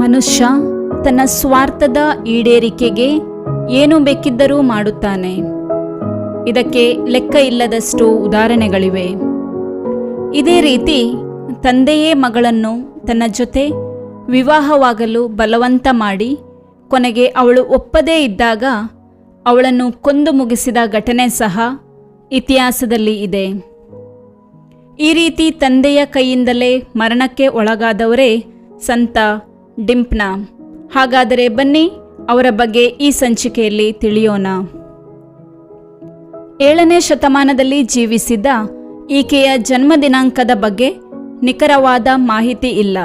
ಮನುಷ್ಯ ತನ್ನ ಸ್ವಾರ್ಥದ ಈಡೇರಿಕೆಗೆ ಏನು ಬೇಕಿದ್ದರೂ ಮಾಡುತ್ತಾನೆ. ಇದಕ್ಕೆ ಲೆಕ್ಕ ಇಲ್ಲದಷ್ಟು ಉದಾಹರಣೆಗಳಿವೆ. ಇದೇ ರೀತಿ ತಂದೆಯೇ ಮಗಳನ್ನು ತನ್ನ ಜೊತೆ ವಿವಾಹವಾಗಲು ಬಲವಂತ ಮಾಡಿ ಕೊನೆಗೆ ಅವಳು ಒಪ್ಪದೇ ಇದ್ದಾಗ ಅವಳನ್ನು ಕೊಂದು ಮುಗಿಸಿದ ಘಟನೆ ಸಹ ಇತಿಹಾಸದಲ್ಲಿ ಇದೆ. ಈ ರೀತಿ ತಂದೆಯ ಕೈಯಿಂದಲೇ ಮರಣಕ್ಕೆ ಒಳಗಾದವರೇ ಸಂತ ಡಿಂಪ್ನ. ಹಾಗಾದರೆ ಬನ್ನಿ, ಅವರ ಬಗ್ಗೆ ಈ ಸಂಚಿಕೆಯಲ್ಲಿ ತಿಳಿಯೋಣ. ಏಳನೇ ಶತಮಾನದಲ್ಲಿ ಜೀವಿಸಿದ್ದ ಈಕೆಯ ಜನ್ಮ ದಿನಾಂಕದ ಬಗ್ಗೆ ನಿಖರವಾದ ಮಾಹಿತಿ ಇಲ್ಲ.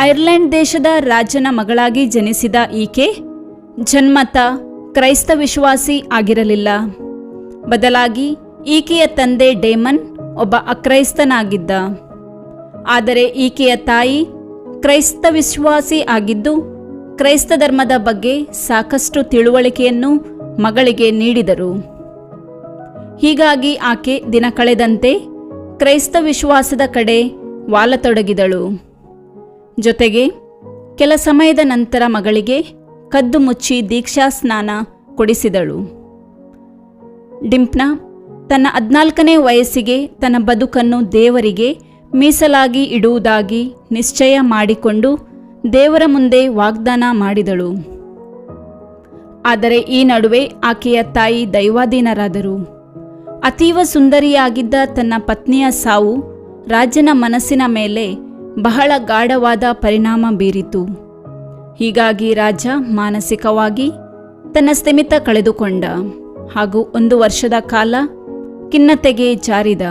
ಐರ್ಲೆಂಡ್ ದೇಶದ ರಾಜನ ಮಗಳಾಗಿ ಜನಿಸಿದ ಈಕೆ ಜನ್ಮತ ಕ್ರೈಸ್ತ ವಿಶ್ವಾಸಿ ಆಗಿರಲಿಲ್ಲ. ಬದಲಾಗಿ ಈಕೆಯ ತಂದೆ ಡೇಮನ್ ಒಬ್ಬ ಅಕ್ರೈಸ್ತನಾಗಿದ್ದ. ಆದರೆ ಈಕೆಯ ತಾಯಿ ಕ್ರೈಸ್ತ ವಿಶ್ವಾಸಿ ಆಗಿದ್ದು, ಕ್ರೈಸ್ತ ಧರ್ಮದ ಬಗ್ಗೆ ಸಾಕಷ್ಟು ತಿಳುವಳಿಕೆಯನ್ನು ಮಗಳಿಗೆ ನೀಡಿದರು. ಹೀಗಾಗಿ ಆಕೆ ದಿನ ಕಳೆದಂತೆ ಕ್ರೈಸ್ತ ವಿಶ್ವಾಸದ ಕಡೆ ವಾಲತೊಡಗಿದಳು. ಜೊತೆಗೆ, ಕೆಲ ಸಮಯದ ನಂತರ ಮಗಳಿಗೆ ಕದ್ದು ಮುಚ್ಚಿ ದೀಕ್ಷಾ ಸ್ನಾನ ಕೊಡಿಸಿದಳು. ಡಿಂಪ್ನ ತನ್ನ ಹದಿನಾಲ್ಕನೇ ವಯಸ್ಸಿಗೆ ತನ್ನ ಬದುಕನ್ನು ದೇವರಿಗೆ ಮೀಸಲಾಗಿ ಇಡುವುದಾಗಿ ನಿಶ್ಚಯ ಮಾಡಿಕೊಂಡು ದೇವರ ಮುಂದೆ ವಾಗ್ದಾನ ಮಾಡಿದಳು. ಆದರೆ ಈ ನಡುವೆ ಆಕೆಯ ತಾಯಿ ದೈವಾಧೀನರಾದರು. ಅತೀವ ಸುಂದರಿಯಾಗಿದ್ದ ತನ್ನ ಪತ್ನಿಯ ಸಾವು ರಾಜನ ಮನಸ್ಸಿನ ಮೇಲೆ ಬಹಳ ಗಾಢವಾದ ಪರಿಣಾಮ ಬೀರಿತು. ಹೀಗಾಗಿ ರಾಜ ಮಾನಸಿಕವಾಗಿ ತನ್ನ ಸ್ಥಿಮಿತ ಕಳೆದುಕೊಂಡ ಹಾಗೂ ಒಂದು ವರ್ಷದ ಕಾಲ ಖಿನ್ನತೆಗೆ ಜಾರಿದ.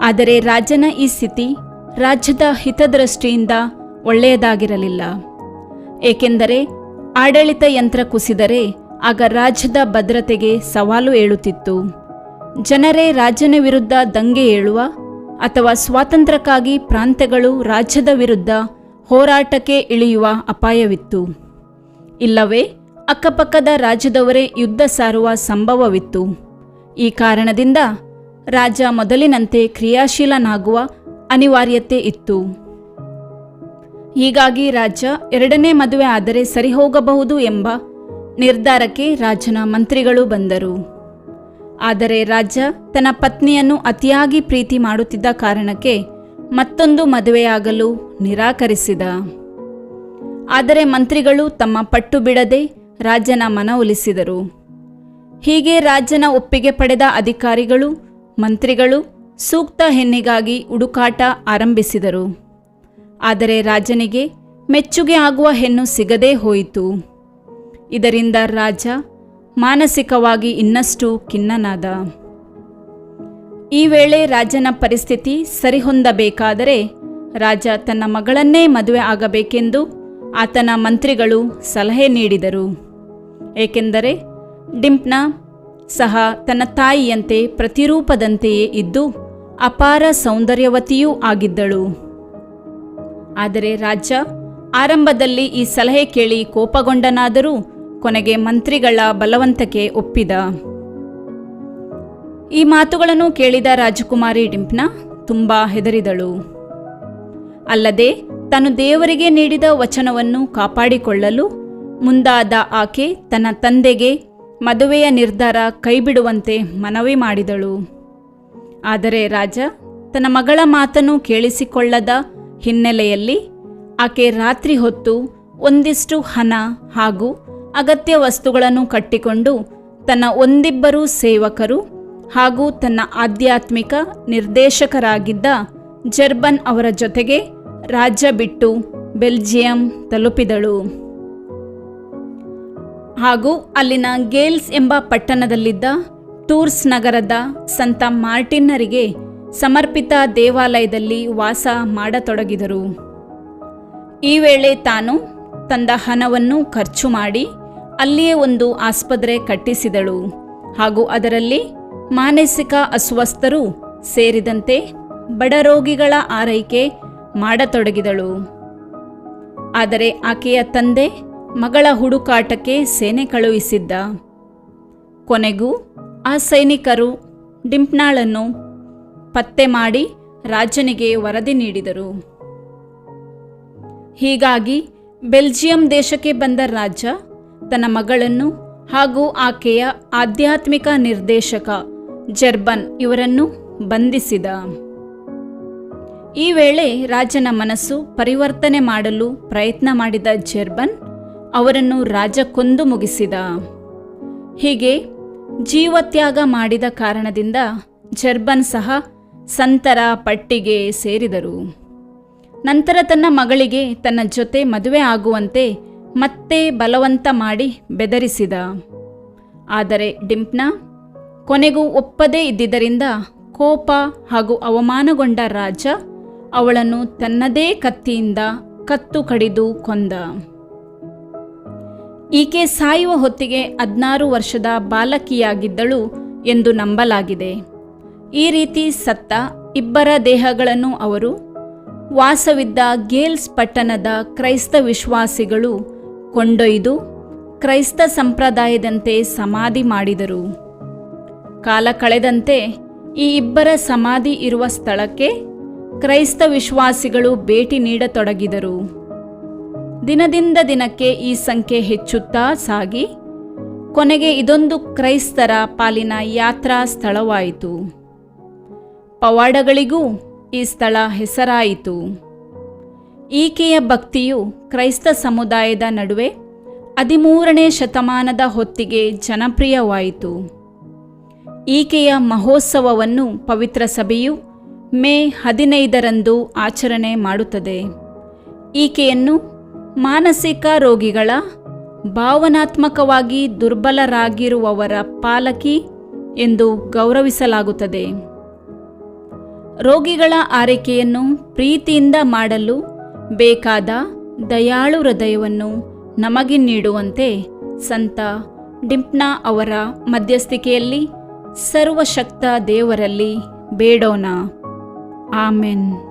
ಆದರೆ ರಾಜನ ಈ ಸ್ಥಿತಿ ರಾಜ್ಯದ ಹಿತದೃಷ್ಟಿಯಿಂದ ಒಳ್ಳೆಯದಾಗಿರಲಿಲ್ಲ. ಏಕೆಂದರೆ ಆಡಳಿತ ಯಂತ್ರ ಕುಸಿದರೆ ಆಗ ರಾಜ್ಯದ ಭದ್ರತೆಗೆ ಸವಾಲು ಏಳುತ್ತಿತ್ತು. ಜನರೇ ರಾಜನ ವಿರುದ್ಧ ದಂಗೆ ಏಳುವ ಅಥವಾ ಸ್ವಾತಂತ್ರ್ಯಕ್ಕಾಗಿ ಪ್ರಾಂತ್ಯಗಳು ರಾಜ್ಯದ ವಿರುದ್ಧ ಹೋರಾಟಕ್ಕೆ ಇಳಿಯುವ ಅಪಾಯವಿತ್ತು. ಇಲ್ಲವೇ ಅಕ್ಕಪಕ್ಕದ ರಾಜ್ಯದವರೇ ಯುದ್ಧ ಸಾರುವ ಸಂಭವವಿತ್ತು. ಈ ಕಾರಣದಿಂದ ರಾಜ ಮೊದಲಿನಂತೆ ಕ್ರಿಯಾಶೀಲನಾಗುವ ಅನಿವಾರ್ಯತೆ ಇತ್ತು. ಹೀಗಾಗಿ ರಾಜ ಎರಡನೇ ಮದುವೆ ಆದರೆ ಸರಿಹೋಗಬಹುದು ಎಂಬ ನಿರ್ಧಾರಕ್ಕೆ ರಾಜನ ಮಂತ್ರಿಗಳು ಬಂದರು. ಆದರೆ ರಾಜ ತನ್ನ ಪತ್ನಿಯನ್ನು ಅತಿಯಾಗಿ ಪ್ರೀತಿ ಮಾಡುತ್ತಿದ್ದ ಕಾರಣಕ್ಕೆ ಮತ್ತೊಂದು ಮದುವೆಯಾಗಲು ನಿರಾಕರಿಸಿದ. ಆದರೆ ಮಂತ್ರಿಗಳು ತಮ್ಮ ಪಟ್ಟು ಬಿಡದೆ ರಾಜನ ಮನವೊಲಿಸಿದರು ಹೀಗೆ ರಾಜನ ಒಪ್ಪಿಗೆ ಪಡೆದ ಅಧಿಕಾರಿಗಳು ಮಂತ್ರಿಗಳು ಸೂಕ್ತ ಹೆಣ್ಣಿಗಾಗಿ ಹುಡುಕಾಟ ಆರಂಭಿಸಿದರು. ಆದರೆ ರಾಜನಿಗೆ ಮೆಚ್ಚುಗೆ ಆಗುವ ಹೆಣ್ಣು ಸಿಗದೇ ಹೋಯಿತು. ಇದರಿಂದ ರಾಜ ಮಾನಸಿಕವಾಗಿ ಇನ್ನಷ್ಟು ಖಿನ್ನನಾದ. ಈ ವೇಳೆ ರಾಜನ ಪರಿಸ್ಥಿತಿ ಸರಿಹೊಂದಬೇಕಾದರೆ ರಾಜ ತನ್ನ ಮಗಳನ್ನೇ ಮದುವೆ ಆಗಬೇಕೆಂದು ಆತನ ಮಂತ್ರಿಗಳು ಸಲಹೆ ನೀಡಿದರು. ಏಕೆಂದರೆ ಡಿಂಪ್ನ ಸಹ ತನ್ನ ತಾಯಿಯಂತೆ ಪ್ರತಿರೂಪದಂತೆಯೇ ಇದ್ದು ಅಪಾರ ಸೌಂದರ್ಯವತಿಯೂ ಆಗಿದ್ದಳು. ಆದರೆ ರಾಜ, ಆರಂಭದಲ್ಲಿ ಈ ಸಲಹೆ ಕೇಳಿ ಕೋಪಗೊಂಡನಾದರೂ ಕೊನೆಗೆ ಮಂತ್ರಿಗಳ ಬಲವಂತಕ್ಕೆ ಒಪ್ಪಿದ. ಈ ಮಾತುಗಳನ್ನು ಕೇಳಿದ ರಾಜಕುಮಾರಿ ಡಿಂಪ್ನ ತುಂಬಾ ಹೆದರಿದಳು. ಅಲ್ಲದೆ ತಾನು ದೇವರಿಗೆ ನೀಡಿದ ವಚನವನ್ನು ಕಾಪಾಡಿಕೊಳ್ಳಲು ಮುಂದಾದ ಆಕೆ ತನ್ನ ತಂದೆಗೆ ಮದುವೆಯ ನಿರ್ಧಾರ ಕೈಬಿಡುವಂತೆ ಮನವಿ ಮಾಡಿದಳು. ಆದರೆ ರಾಜ ತನ್ನ ಮಗಳ ಮಾತನ್ನು ಕೇಳಿಸಿಕೊಳ್ಳದ ಹಿನ್ನೆಲೆಯಲ್ಲಿ ಆಕೆ ರಾತ್ರಿ ಹೊತ್ತು ಒಂದಿಷ್ಟು ಹಣ ಹಾಗೂ ಅಗತ್ಯ ವಸ್ತುಗಳನ್ನು ಕಟ್ಟಿಕೊಂಡು ತನ್ನ ಒಂದಿಬ್ಬರು ಸೇವಕರು ಹಾಗೂ ತನ್ನ ಆಧ್ಯಾತ್ಮಿಕ ನಿರ್ದೇಶಕರಾಗಿದ್ದ ಜರ್ಬನ್ ಅವರ ಜೊತೆಗೆ ರಾಜ್ಯ ಬಿಟ್ಟು ಬೆಲ್ಜಿಯಂ ತಲುಪಿದಳು. ಹಾಗೂ ಅಲ್ಲಿನ ಗೇಲ್ಸ್ ಎಂಬ ಪಟ್ಟಣದಲ್ಲಿದ್ದ ಟೂರ್ಸ್ ನಗರದ ಸಂತ ಮಾರ್ಟಿನ್ನರಿಗೆ ಸಮರ್ಪಿತ ದೇವಾಲಯದಲ್ಲಿ ವಾಸ ಮಾಡತೊಡಗಿದರು. ಈ ವೇಳೆ ತಾನು ತಂದ ಹಣವನ್ನು ಖರ್ಚು ಮಾಡಿ ಅಲ್ಲಿಯೇ ಒಂದು ಆಸ್ಪತ್ರೆ ಕಟ್ಟಿಸಿದಳು ಹಾಗೂ ಅದರಲ್ಲಿ ಮಾನಸಿಕ ಅಸ್ವಸ್ಥರು ಸೇರಿದಂತೆ ಬಡ ರೋಗಿಗಳ ಆರೈಕೆ ಮಾಡತೊಡಗಿದಳು. ಆದರೆ ಆಕೆಯ ತಂದೆ ಮಗಳ ಹುಡುಕಾಟಕ್ಕೆ ಸೇನೆ ಕಳುಹಿಸಿದ್ದ. ಕೊನೆಗೂ ಆ ಸೈನಿಕರು ಡಿಂಪ್ನಾಳನ್ನು ಪತ್ತೆ ಮಾಡಿ ರಾಜನಿಗೆ ವರದಿ ನೀಡಿದರು. ಹೀಗಾಗಿ ಬೆಲ್ಜಿಯಂ ದೇಶಕ್ಕೆ ಬಂದ ರಾಜ ತನ್ನ ಮಗಳನ್ನು ಹಾಗೂ ಆಕೆಯ ಆಧ್ಯಾತ್ಮಿಕ ನಿರ್ದೇಶಕ ಜರ್ಬನ್ ಇವರನ್ನು ಬಂಧಿಸಿದ. ಈ ವೇಳೆ ರಾಜನ ಮನಸ್ಸು ಪರಿವರ್ತನೆ ಮಾಡಲು ಪ್ರಯತ್ನ ಮಾಡಿದ ಜರ್ಬನ್ ಅವರನ್ನು ರಾಜ ಕೊಂದು ಮುಗಿಸಿದ. ಹೀಗೆ ಜೀವತ್ಯಾಗ ಮಾಡಿದ ಕಾರಣದಿಂದ ಜರ್ಬನ್ ಸಹ ಸಂತರ ಪಟ್ಟಿಗೆ ಸೇರಿದರು. ನಂತರ ತನ್ನ ಮಗಳಿಗೆ ತನ್ನ ಜೊತೆ ಮದುವೆ ಆಗುವಂತೆ ಮತ್ತೆ ಬಲವಂತ ಮಾಡಿ ಬೆದರಿಸಿದ. ಆದರೆ ಡಿಂಪ್ನ ಕೊನೆಗೂ ಒಪ್ಪದೇ ಇದ್ದಿದ್ದರಿಂದ ಕೋಪ ಹಾಗೂ ಅವಮಾನಗೊಂಡ ರಾಜ ಅವಳನ್ನು ತನ್ನದೇ ಕತ್ತಿಯಿಂದ ಕತ್ತು ಕಡಿದು ಕೊಂದ. ಈಕೆ ಸಾಯುವ ಹೊತ್ತಿಗೆ ಹದಿನಾರು ವರ್ಷದ ಬಾಲಕಿಯಾಗಿದ್ದಳು ಎಂದು ನಂಬಲಾಗಿದೆ. ಈ ರೀತಿ ಸತ್ತ ಇಬ್ಬರ ದೇಹಗಳನ್ನು ಅವರು, ವಾಸವಿದ್ದ ಗೇಲ್ಸ್ ಪಟ್ಟಣದ ಕ್ರೈಸ್ತ ವಿಶ್ವಾಸಿಗಳು ಕೊಂಡೊಯ್ದು ಕ್ರೈಸ್ತ ಸಂಪ್ರದಾಯದಂತೆ ಸಮಾಧಿ ಮಾಡಿದರು. ಕಾಲ ಕಳೆದಂತೆ ಈ ಇಬ್ಬರ ಸಮಾಧಿ ಇರುವ ಸ್ಥಳಕ್ಕೆ ಕ್ರೈಸ್ತ ವಿಶ್ವಾಸಿಗಳು ಭೇಟಿ ನೀಡತೊಡಗಿದರು. ದಿನದಿಂದ ದಿನಕ್ಕೆ ಈ ಸಂಖ್ಯೆ ಹೆಚ್ಚುತ್ತಾ ಸಾಗಿ. ಕೊನೆಗೆ ಇದೊಂದು ಕ್ರೈಸ್ತರ ಪಾಲಿನ ಯಾತ್ರಾ ಸ್ಥಳವಾಯಿತು. ಪವಾಡಗಳಿಗೂ ಈ ಸ್ಥಳ ಹೆಸರಾಯಿತು. ಈಕೆಯ ಭಕ್ತಿಯು ಕ್ರೈಸ್ತ ಸಮುದಾಯದ ನಡುವೆ ಹದಿಮೂರನೇ ಶತಮಾನದ ಹೊತ್ತಿಗೆ ಜನಪ್ರಿಯವಾಯಿತು. ಈಕೆಯ ಮಹೋತ್ಸವವನ್ನು ಪವಿತ್ರ ಸಭೆಯು ಮೇ ಹದಿನೈದರಂದು ಆಚರಣೆ ಮಾಡುತ್ತದೆ. ಈಕೆಯನ್ನು ಮಾನಸಿಕ ರೋಗಿಗಳ ಭಾವನಾತ್ಮಕವಾಗಿ ದುರ್ಬಲರಾಗಿರುವವರ ಪಾಲಕಿ ಎಂದು ಗೌರವಿಸಲಾಗುತ್ತದೆ. ರೋಗಿಗಳ ಆರೈಕೆಯನ್ನು ಪ್ರೀತಿಯಿಂದ ಮಾಡಲು ಬೇಕಾದ ದಯಾಳು ಹೃದಯವನ್ನು ನಮಗೆ ನೀಡುವಂತೆ ಸಂತ ಡಿಂಪ್ನಾ ಅವರ ಮಧ್ಯಸ್ಥಿಕೆಯಲ್ಲಿ ಸರ್ವಶಕ್ತ ದೇವರಲ್ಲಿ ಬೇಡೋಣ. ಆಮೆನ್.